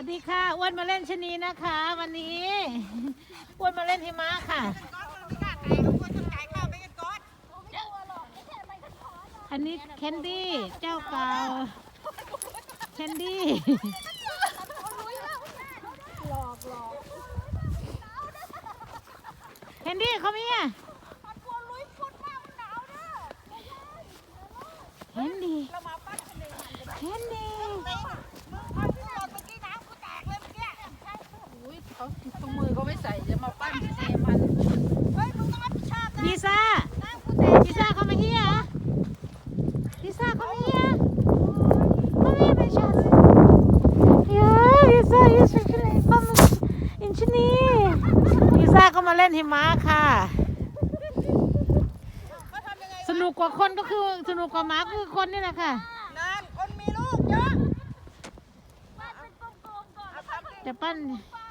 สวัสดีค่ะอ้วนมาเล่นชนีนะคะ วันนี้อ้วนมาเล่นหิมะค่ะ อันนี้แคนดี้เจ้าเก่าแคนดี้แคนดี้เขามีอะแคนดี้แคนดี้ อุ้ย เขาตรงมือเขาไม่ใส่จะมาปั้นเซมันลิซ่าลิซ่าเขามาเฮียลิซ่าเขามาเฮียเขามาเฮียเป็นฉันยาลิซ่าลิซ่าเขามาอินชนีลิซ่าก็มาเล่นหิมะค่ะ สนุกกว่าคนก็คือสนุกกว่าหมาก็คือคนนี่แหละค่ะนานคนมีลูกเยอะจะปั้นเอา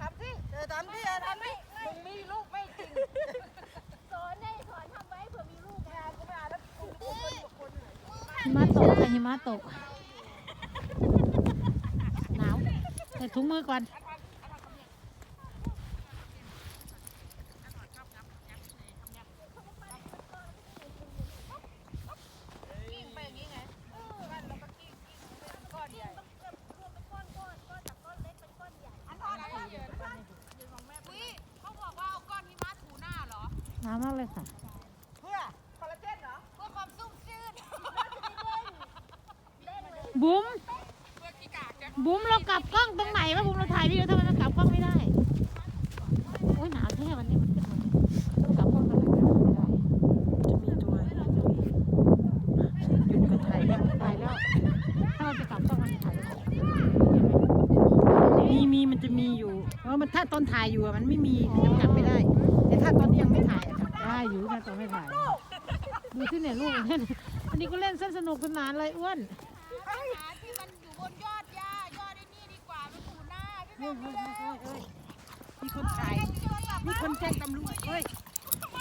ทำที่เออทำที่เออทำที่มึงมีลูกไม่จริงสอนให้สอนทำไว้เผื่อมีลูกนะกูไม่เอาแล้วกูกูคนอยู่คนหิมะตกค่ะหิมะตกหนาวใส่ถุงมือก่อน กิ้งไปอย่างนี้ไงบ้านเราก็กิ้งกิ้งเป็นก้อนใหญ่อันทอดอะไรเยอะอุ้ยเขาบอกว่าเอาก้อนหิมะถูหน้าเหรอ ห นาวมากเลยค่ะ เพื่อคอลลาเจนเหรอเพื่อความซุ่มซื่นบุ๋มเพื่อขี้กากจะบุ๋มเรากลับกล้องตรงไหนวะบุ๋มเราถ่ายวิดีโอทำไมเรากลับกล้องไม่ได้ โอ้ยหนาวแท้วันนี้มันขึ้นหมดเลยกลับกล้องตรงไหนไม่ได้ จะมีตัวหยุดกระไทยถ่ายแล้ว ถ้าเราจะกลับกล้องมันถ่ายไม่ได้มีมีมันจะมีอยู่เพราะมันถ้าตอนถ่ายอยู่อะมันไม่มีมันจะกลับไม่ได้แต่ถ้าตอนที่ยังไม่ถ่ายอะกลับได้อยู่นะตอนไม่ถ่าย ดูที่เนี่ยลูกเล่นอันนี้ก็เล่นเส้นสนุกสนานเลยอ้วนหาที่มันอยู่บนยอดหญ้ายอดไอ้นี่ดีกว่า มันถูหน้าพี่เฮ้แม่ยเฮ้ยเฮ้ยเฮ้ยมีคนถ่ายมีคนแจ้งตำรวจเฮ้ย ตัว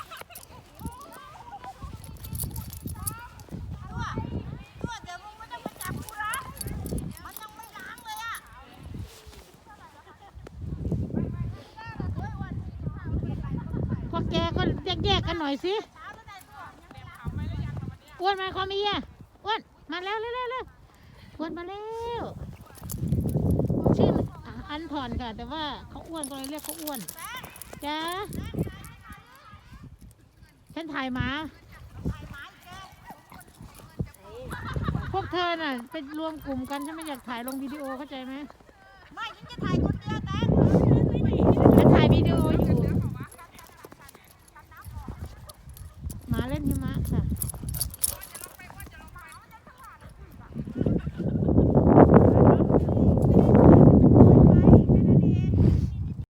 ตัวเดี๋ยวมึงไม่ต้องมาจับกูนะมันยังไม่ล้างเลยอะ พว กแกก็แยกๆกันหน่อยสิอ้วนมาคอมีอะอ้วนมาแล้วเร็วๆเร็วอ้วนมาแล้วชื่ออะอันถอนค่ะ แต่ว่าเขาอ้วนก็เลยเรียกเขาอ้วนจ้าฉันถ่ายหมาพวกเธอน่ะไปรวมกลุ่มกันฉันไม่อยากถ่ายลงวิดีโอเข้าใจไหมไม่ฉันจะถ่ายคนเดียวแต่ เล่นหิมะค่ะ